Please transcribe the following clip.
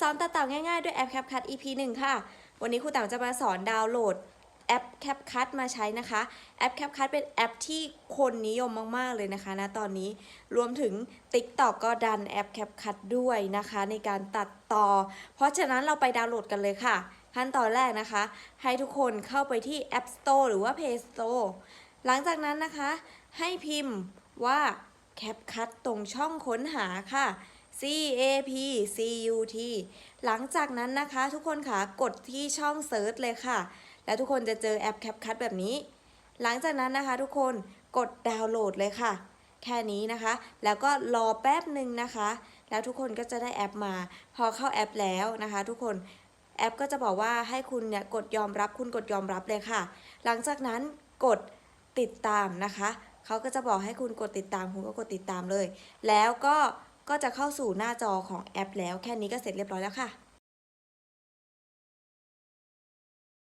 สอนตัดต่อง่ายๆ ด้วยแอป CapCut EP 1 ค่ะ วันนี้ครูแต๋วจะมาสอนดาวน์โหลดแอป CapCut มาใช้นะคะ แอป CapCut เป็นแอปที่คนนิยมมากๆเลยนะคะนะตอนนี้รวมถึง TikTok ก็ดันแอป CapCut ด้วยนะคะ ในการตัดต่อ เพราะฉะนั้นเราไปดาวน์โหลดกันเลยค่ะ ขั้นตอนแรกนะคะ ให้ทุกคนเข้าไปที่ App Store หรือว่า Play Store หลังจากนั้นนะคะ ให้พิมพ์ว่า CapCut ตรงช่องค้นหาค่ะ C A P C U T หลังจากนั้นนะคะทุกคนค่ะกดที่ช่องเซิร์ชเลยค่ะ แล้วทุกคนจะเจอแอป CapCut แบบนี้ หลังจากนั้นนะคะทุกคนกดดาวน์โหลดเลยค่ะ แค่นี้นะคะ แล้วก็รอแป๊บหนึ่งนะคะ แล้วทุกคนก็จะได้แอปมา พอเข้าแอปแล้วนะคะ ทุกคนแอปก็จะบอกว่าให้คุณเนี่ยกดยอมรับคุณกดยอมรับเลยค่ะ หลังจากนั้นกดติดตามนะคะ เขาก็จะบอกให้คุณกดติดตามคุณก็กดติดตามเลย แล้วก็ ก็จะเข้าสู่หน้าจอของแอปแล้วแค่นี้ก็เสร็จเรียบร้อยแล้วค่ะ